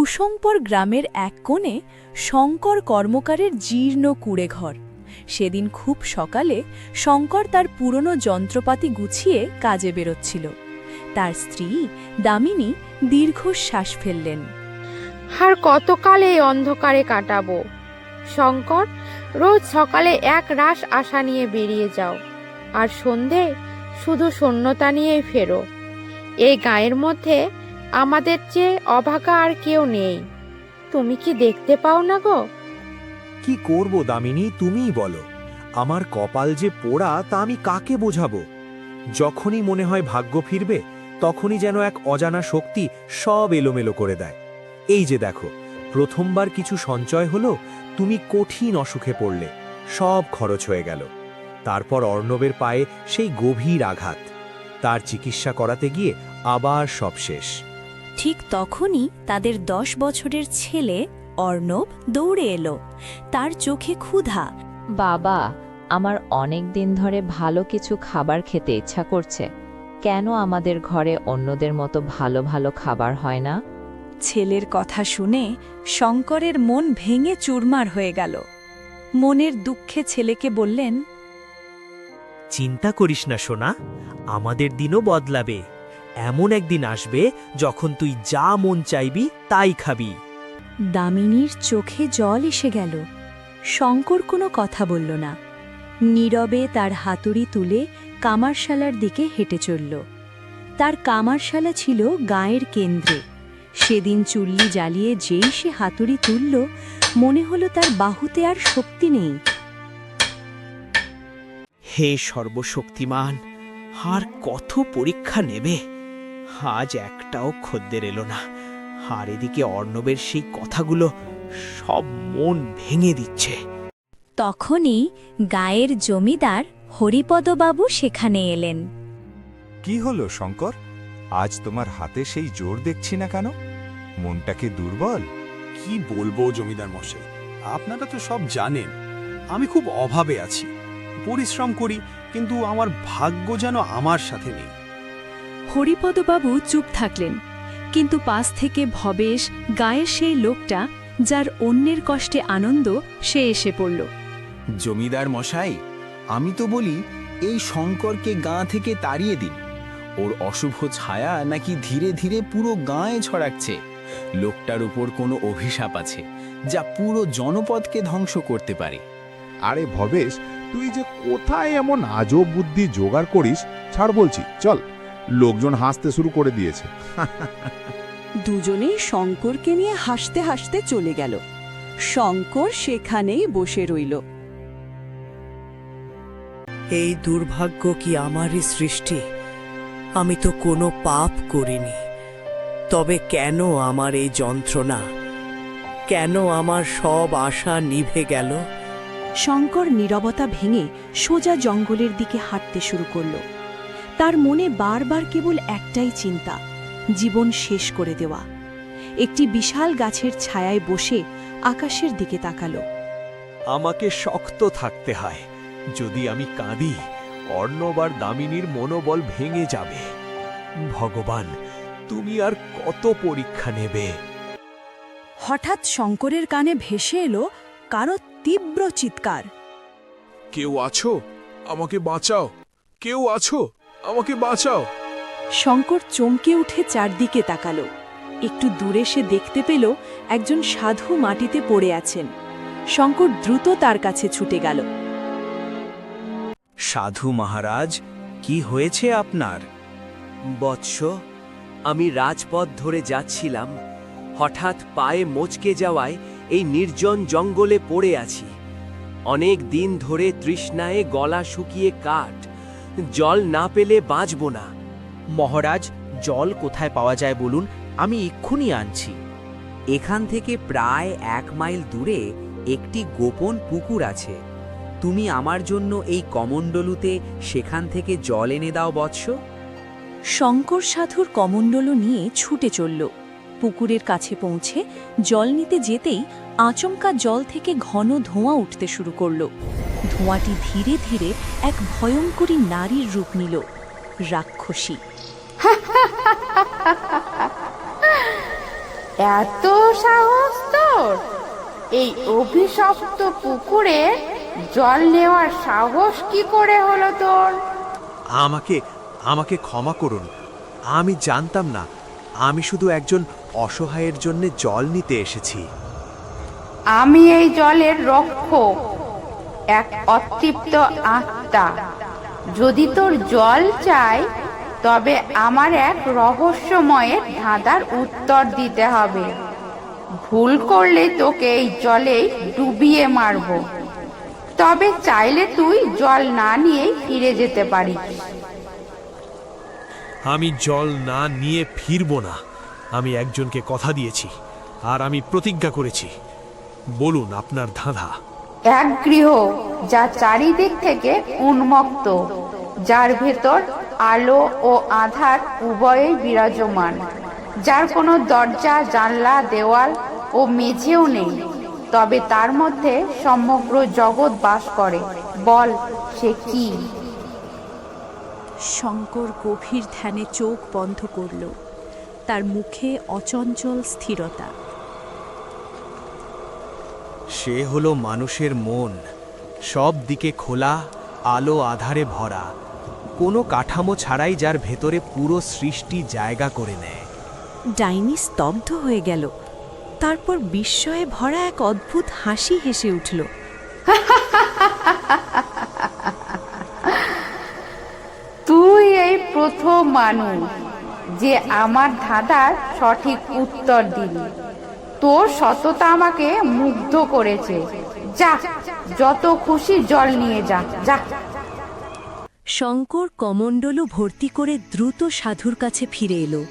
কুসংপর গ্রামের এক কোণে শঙ্কর কর্মকারের জীর্ণ কুড়েঘর। সেদিন খুব সকালে শঙ্কর তার পুরনো যন্ত্রপাতি গুছিয়ে কাজে বেরোচ্ছিল। তার স্ত্রী দামিনী দীর্ঘশ্বাস ফেললেন। আর কতকাল এই অন্ধকারে কাটাবো? শঙ্কর, রোজ সকালে এক রাস আশা নিয়ে বেরিয়ে যাও, আর সন্ধে শুধু শূন্যতা নিয়েই ফেরো। এই গায়ের মধ্যে আমাদের চেয়ে অভাগা আর কেউ নেই। তুমি কি দেখতে পাও না গো? কি করব দামিনী, তুমিই বলো। আমার কপাল যে পোড়া, তা আমি কাকে বোঝাবো? যখনই মনে হয় ভাগ্য ফিরবে, তখনই যেন এক অজানা শক্তি সব এলোমেলো করে দেয়। এই যে দেখো, প্রথমবার কিছু সঞ্চয় হলো, তুমি কঠিন অসুখে পড়লে, সব খরচ হয়ে গেল। তারপর অর্ণবের পায়ে সেই গভীর আঘাত। তার চিকিৎসা করাতে গিয়ে আবার সব শেষ। ঠিক তখনই তাদের দশ বছরের ছেলে অর্ণব দৌড়ে এলো। তার চোখে ক্ষুধা। বাবা আমার অনেক দিন ধরে ভালো কিছু খাবার খেতে ইচ্ছা করছে। কেন আমাদের ঘরে অন্যদের মতো ভালো ভালো খাবার হয় না? ছেলের কথা শুনে শঙ্করের মন ভেঙে চুরমার হয়ে গেল। মনের দুঃখে ছেলেকে বললেন চিন্তা করিস না সোনা আমাদের দিনও বদলাবে। এমন একদিন আসবে যখন তুই যা মন চাইবি তাই খাবি। দামিনীর চোখে জল এসে গেল। শঙ্কর কোনো কথা বলল না। নীরবে তার হাতুড়ি তুলে কামারশালার দিকে হেঁটে চলল। তার কামারশালা ছিল গায়ের কেন্দ্রে। সেদিন চুল্লি জ্বালিয়ে যেই সে হাতুড়ি তুলল মনে হলো তার বাহুতে আর শক্তি নেই। হে সর্বশক্তিমান আর কত পরীক্ষা নেবে? আজ একটাও খদ্দের এলো না। আর এদিকে অর্ণবের সেই কথাগুলো সব মন ভেঙে দিচ্ছে। তখনই গায়ের জমিদার হরিপদবাবু সেখানে এলেন। কি হলো শঙ্কর? আজ তোমার হাতে সেই জোর দেখছি না কেন? মনটাকে দুর্বল? কি বলব জমিদার মশাই? আপনারা তো সব জানেন। আমি খুব অভাবে আছি। পরিশ্রম করি কিন্তু আমার ভাগ্য যেন আমার সাথে নেই। হরিপদবাবু চুপ থাকলেন কিন্তু পাশ থেকে ভবেশ গায়ের সেই লোকটা যার অন্যের কষ্টে আনন্দ সে এসে পড়ল। জমিদার মশাই আমি তো বলি এই শঙ্করকে গাঁ থেকে তাড়িয়ে দিন। ওর অশুভ ছায়া নাকি ধীরে ধীরে পুরো গাঁয়ে ছড়াচ্ছে। লোকটার উপর কোনো অভিশাপ আছে যা পুরো জনপদকে ধ্বংস করতে পারে। আরে ভবেশ তুই যে কোথায় এমন আজব বুদ্ধি জোগাড় করিস ছাড় বলছি চল। লোকজন হাসতে শুরু করে দিয়েছে। দুজনেই শঙ্করকে নিয়ে হাসতে হাসতে চলে গেল। শঙ্কর সেখানেই বসে রইল। এই দুর্ভাগ্য কি আমারই সৃষ্টি? আমি তো কোনো পাপ করিনি। তবে কেন আমার এই যন্ত্রণা? কেন আমার সব আশা নিভে গেল? শঙ্কর নীরবতা ভেঙে সোজা জঙ্গলের দিকে হাঁটতে শুরু করল। তার মনে বারবার কেবল একটাই চিন্তা জীবন শেষ করে দেওয়া। একটি বিশাল গাছের ছায়ায় বসে আকাশের দিকে তাকালো। আমাকে শক্ত থাকতে হয়। যদি আমি কাঁদি অর্ণবার দামিনীর মনোবল ভেঙে যাবে। ভগবান তুমি আর কত পরীক্ষা নেবে? হঠাৎ শঙ্করের কানে ভেসে এলো কারও তীব্র চিৎকার। কেউ আছো? আমাকে বাঁচাও। কেউ আছো? আমাকে বাঁচাও। শঙ্কর চমকে উঠে চারদিকে তাকালো। একটু দূরে সে দেখতে পেল একজন সাধু মাটিতে পড়ে আছেন। শঙ্কর দ্রুত তার কাছে ছুটে গেল। সাধু মহারাজ কি হয়েছে আপনার? বৎস আমি রাজপথ ধরে যাচ্ছিলাম। হঠাৎ পায়ে মোচকে যাওয়ায় এই নির্জন জঙ্গলে পড়ে আছি। অনেক দিন ধরে তৃষ্ণায় গলা শুকিয়ে কাঠ জল না পেলে বাঁচব না। মহারাজ, জল কোথায় পাওয়া যায় বলুন, আমি এক্ষুনি আনছি। এখান থেকে প্রায় এক মাইল দূরে একটি গোপন পুকুর আছে। তুমি আমার জন্য এই কমণ্ডলুতে সেখান থেকে জল এনে দাও বৎস। শঙ্কর সাধুর কমণ্ডলু নিয়ে ছুটে চলল। পুকুরের কাছে পৌঁছে জল নিতে যেতেই আচমকা জল থেকে ঘন ধোঁয়া উঠতে শুরু করল। ধোঁয়াটি ধীরে ধীরে এক ভয়ঙ্করী নারীর রূপ নিল রাক্ষসী। এত সাহস তোর? এই অভিশপ্ত পুকুরে জল নেওয়ার সাহস কি করে হলো তোর? আমাকে আমাকে ক্ষমা করুন। আমি জানতাম না আমি শুধু একজন অসহায়ের জন্য জল নিতে এসেছি। আমি এই জলের রক্ষক, এক অতৃপ্ত আত্মা। যদি তোর জল চাই, তবে আমার এক রহস্যময়ের ধাঁধার উত্তর দিতে হবে। ভুল করলে তোকে এই জলে ডুবিয়ে মারব। তবে চাইলে তুই জল না নিয়েই ফিরে যেতে পারিস। আমি জল না নিয়ে ফিরব না। আমি একজনকে কথা দিয়েছি, আর আমি প্রতিজ্ঞা করেছি। বলুন, আপনার ধাঁধা। এক গৃহ যা চারিদিক থেকে উন্মুক্ত যার ভেতর আলো ও আধার উভয়ই বিরাজমান, যার কোনো দরজা, জানলা, দেওয়াল ও মেঝেও নেই, তবে তার মধ্যে সমগ্র জগৎ বাস করে। বল, সে কি? শঙ্কর গভীর ধ্যানে চোখ বন্ধ করল। তার মুখে অচঞ্চল স্থিরতা। সে হলো মানুষের মন। সব দিকে খোলা আলো আধারে ভরা। কোনো কাঠামো ছাড়াই যার ভেতরে পুরো সৃষ্টি জায়গা করে নেয়। ডাইনি স্তব্ধ হয়ে গেল। তারপর বিস্ময়ে ভরা এক অদ্ভুত হাসি হেসে উঠল তুই এই প্রথম মানুষ যে আমার ধাঁধার সঠিক উত্তর দিলি। তোর সততা আমাকে মুগ্ধ করেছে। যা যত খুশি জল নিয়ে যা যা। শঙ্কর কমণ্ডলু ভর্তি করে দ্রুত সাধুর কাছে ফিরে এলো।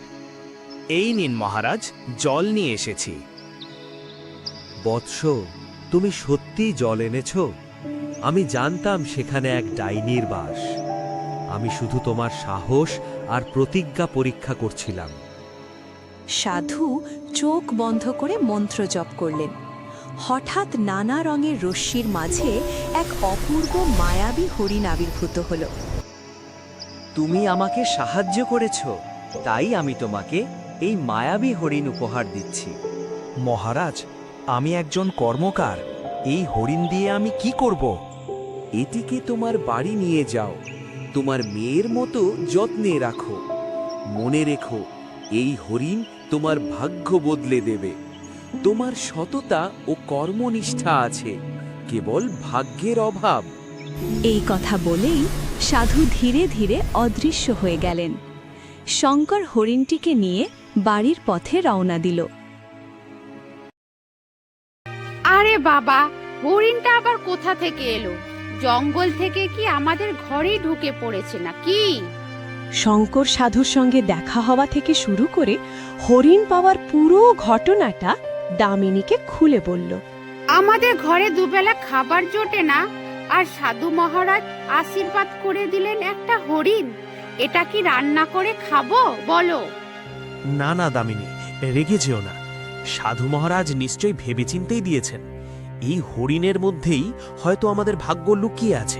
এই নিন মহারাজ জল নিয়ে এসেছি। বৎস তুমি সত্যি জল এনেছ? আমি জানতাম সেখানে এক ডাইনির বাস। আমি শুধু তোমার সাহস আর প্রতিজ্ঞা পরীক্ষা করছিলাম। সাধু চোখ বন্ধ করে মন্ত্র জপ করলেন। হঠাৎ নানা রঙের রশ্মির মাঝে এক অপূর্ব মায়াবী হরিণ আবির্ভূত হল। তুমি আমাকে সাহায্য করেছ তাই আমি তোমাকে এই মায়াবী হরিণ উপহার দিচ্ছি। মহারাজ আমি একজন কর্মকার এই হরিণ দিয়ে আমি কি করব? এটিকে তোমার বাড়ি নিয়ে যাও। তোমার মেয়ের মতো যত্নে রাখো। মনে রেখো এই হরিণ তোমার ভাগ্য বদলে দেবে। তোমার সততা ও কর্মনিষ্ঠা আছে কেবল ভাগ্যের অভাব। এই কথা বলেই সাধু ধীরে ধীরে অদৃশ্য হয়ে গেলেন। শঙ্কর হরিণটিকে নিয়ে বাড়ির পথে রওনা দিল। আরে বাবা হরিণটা আবার কোথা থেকে এলো? জঙ্গল থেকে কি আমাদের ঘরেই ঢুকে পড়েছে না কি? শঙ্কর সাধুর সঙ্গে দেখা হওয়া থেকে শুরু করে হরিণ পাওয়ার পুরো ঘটনাটা দামিনীকে খুলে বলল। আমাদের ঘরে দুবেলা খাবার জোটে না আর সাধু মহারাজ আশীর্বাদ করে দিলেন একটা হরিণ। এটা কি রান্না করে খাব? বলো। না না দামিনী রেগে যেও না। সাধু মহারাজ নিশ্চয়ই ভেবেচিন্তেই দিয়েছেন। এই হরিণের মধ্যেই হয়তো আমাদের ভাগ্য লুকিয়ে আছে।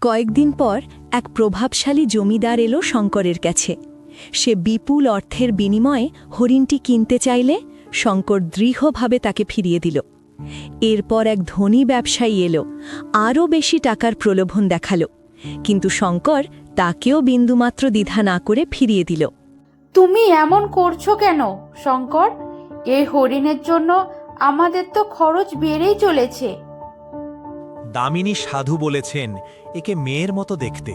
কয়েকদিন পর এক প্রভাবশালী জমিদার এলো শঙ্করের কাছে। সে বিপুল অর্থের বিনিময়ে হরিণটি কিনতে চাইলে শঙ্কর দৃঢ়ভাবে তাকে ফিরিয়ে দিল। এরপর এক ধনী ব্যবসায়ী এলো আরও বেশি টাকার প্রলোভন দেখাল। কিন্তু শঙ্কর তাকেও বিন্দুমাত্র দ্বিধা না করে ফিরিয়ে দিল। তুমি এমন করছ কেন শঙ্কর? এই হরিণের জন্য আমাদের তো খরচ বেড়েই চলেছে। দামিনী সাধু বলেছেন একে মেয়ের মতো দেখতে।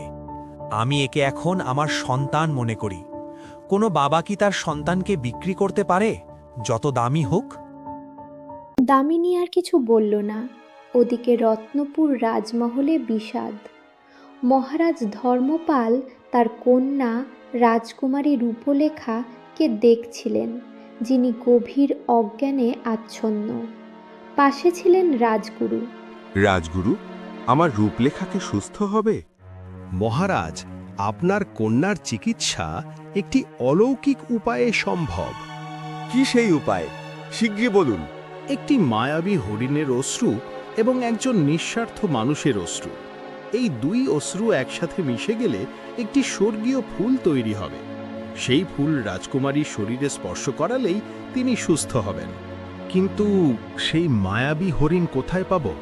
আমি একে এখন আমার সন্তান মনে করি। কোনো বাবা কি তার সন্তানকে বিক্রি করতে পারে যত দামি হোক? দামিনী আর কিছু বলল না। ওদিকে রত্নপুর রাজমহলে বিষাদ। মহারাজ ধর্মপাল তার কন্যা রাজকুমারী রূপলেখাকে দেখছিলেন। যিনি গভীর অজ্ঞানে আচ্ছন্ন। পাশে ছিলেন রাজগুরু। রাজগুরু আমার রূপলেখাকে সুস্থ হবে? মহারাজ আপনার কন্যার চিকিৎসা একটি অলৌকিক উপায়ে সম্ভব। কি সেই উপায়? শীঘ্রই বলুন। একটি মায়াবী হরিণের অশ্রু এবং একজন নিঃস্বার্থ মানুষের অশ্রু। এই দুই অশ্রু একসাথে মিশে গেলে একটি স্বর্গীয় ফুল তৈরি হবে। সেই ফুল রাজকুমারীর শরীরে স্পর্শ করালেই তিনি সুস্থ হবেন। কিন্তু সেই মায়াবী হরিণ কোথায় পাব?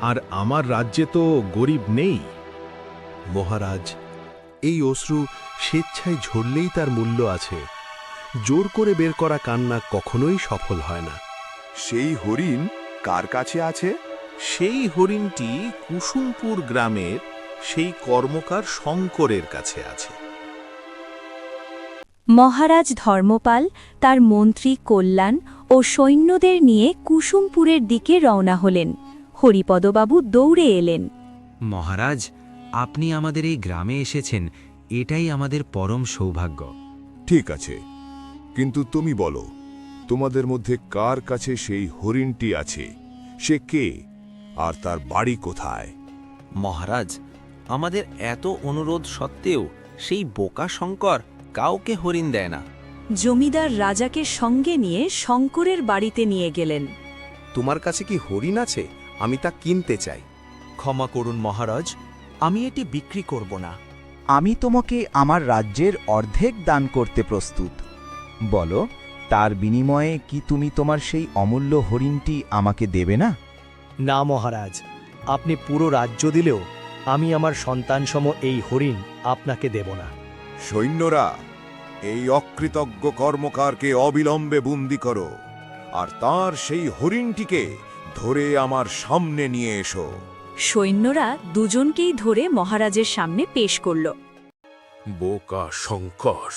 আর আমার রাজ্যে তো গরিব নেই। মহারাজ এই অশ্রু স্বেচ্ছায় ঝরলেই তার মূল্য আছে। জোর করে বের করা কান্না কখনোই সফল হয় না। সেই হরিণ কার কাছে আছে? সেই হরিণটি কুসুমপুর গ্রামের সেই কর্মকার শঙ্করের কাছে আছে। মহারাজ ধর্মপাল তার মন্ত্রী কল্যাণ ও সৈন্যদের নিয়ে কুসুমপুরের দিকে রওনা হলেন। হরিপদবাবু দৌড়ে এলেন। মহারাজ আপনি আমাদের এই গ্রামে এসেছেন এটাই আমাদের পরম সৌভাগ্য। ঠিক আছে কিন্তু তুমি বলো তোমাদের মধ্যে কার কাছে সেই হরিণটি আছে? সে কে? আর তার বাড়ি কোথায়? মহারাজ আমাদের এত অনুরোধ সত্ত্বেও সেই বোকা শঙ্কর কাউকে হরিণ দেয় না। জমিদার রাজাকে সঙ্গে নিয়ে শঙ্করের বাড়িতে নিয়ে গেলেন। তোমার কাছে কি হরিণ আছে? আমি তা কিনতে চাই। ক্ষমা করুন মহারাজ আমি এটি বিক্রি করব না। আমি তোমাকে আমার রাজ্যের অর্ধেক দান করতে প্রস্তুত। বলো তার বিনিময়ে কি তুমি তোমার সেই অমূল্য হরিণটি আমাকে দেবে না? না মহারাজ আপনি পুরো রাজ্য দিলেও আমি আমার সন্তানসম এই হরিণ আপনাকে দেব না। সৈন্যরা এই অকৃতজ্ঞ কর্মকারকে অবিলম্বে বন্দি করো আর তার সেই হরিণটিকে ধরে আমার সামনে নিয়ে এসো। সৈন্যরা দুজনকেই ধরে মহারাজের সামনে পেশ করল। বোকা শঙ্কর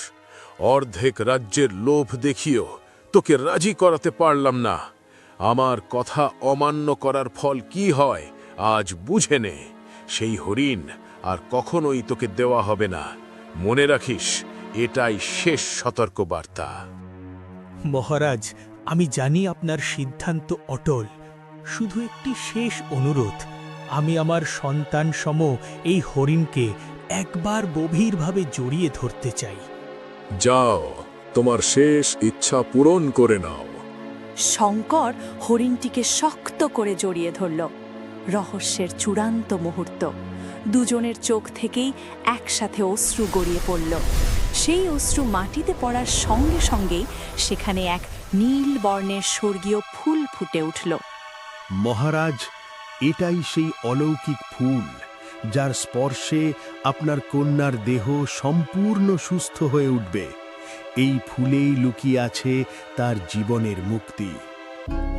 অর্ধেক রাজ্যের লোভ দেখিও তোকে রাজি করাতে পারলাম না। আমার কথা অমান্য করার ফল কি হয় আজ বুঝে নে। সেই হরিণ আর কখনোই তোকে দেওয়া হবে না। মনে রাখিস এটাই শেষ সতর্কবার্তা। মহারাজ আমি জানি আপনার সিদ্ধান্ত অটল। শুধু একটি শেষ অনুরোধ আমি আমার সন্তান সম এই হরিণকে একবার গভীরভাবে জড়িয়ে ধরতে চাই। যাও তোমার শেষ ইচ্ছা পূরণ করে নাও। শঙ্কর হরিণটিকে শক্ত করে জড়িয়ে ধরল। রহস্যের চূড়ান্ত মুহূর্ত। দুজনের চোখ থেকেই একসাথে অশ্রু গড়িয়ে পড়ল। সেই অশ্রু মাটিতে পড়ার সঙ্গে সঙ্গেই সেখানে এক নীল বর্ণের স্বর্গীয় ফুল ফুটে উঠল। মহারাজ এটাই সেই অলৌকিক ফুল যার স্পর্শে আপনার কন্যার দেহ সম্পূর্ণ সুস্থ হয়ে উঠবে। এই ফুলেই লুকিয়ে আছে তার জীবনের মুক্তি।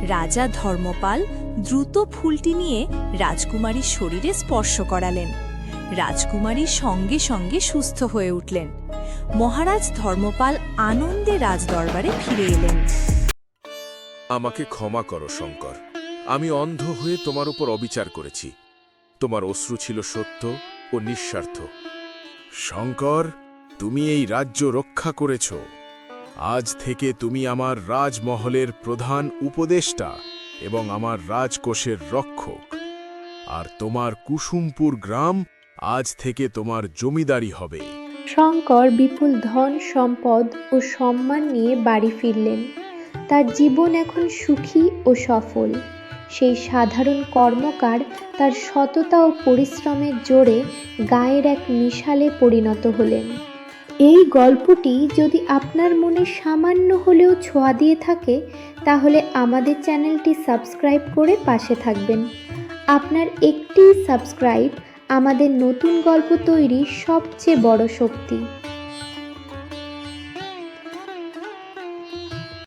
রাজা ধর্মপাল দ্রুত ফুলটি নিয়ে রাজকুমারীর শরীরে স্পর্শ করালেন। রাজকুমারী সঙ্গে সঙ্গে সুস্থ হয়ে উঠলেন। মহারাজ ধর্মপাল আনন্দে রাজদরবারে ফিরে এলেন। আমাকে ক্ষমা করো, শঙ্কর। আমি অন্ধ হয়ে তোমার উপর অবিচার করেছি। তোমার অশ্রু ছিল সত্য ও নিঃস্বার্থ। শঙ্কর, তুমি এই রাজ্য রক্ষা করেছ। আজ থেকে তুমি আমার রাজমহলের প্রধান উপদেষ্টা এবং আমার রাজকোষের রক্ষক। আর তোমার কুসুমপুর গ্রাম আজ থেকে তোমার জমিদারি হবে। শঙ্কর বিপুল ধন, সম্পদ ও সম্মান নিয়ে বাড়ি ফিরলেন। তার জীবন এখন সুখী ও সফল। সেই সাধারণ কর্মকার তার সততা ও পরিশ্রমের জোরে গায়ের এক মিশালে পরিণত হলেন। এই গল্পটি যদি আপনার মনে সামান্য হলেও ছোঁয়া দিয়ে থাকে, তাহলে আমাদের চ্যানেলটি সাবস্ক্রাইব করে পাশে থাকবেন। আপনার একটি সাবস্ক্রাইব আমাদের নতুন গল্প তৈরির সবচেয়ে বড় শক্তি।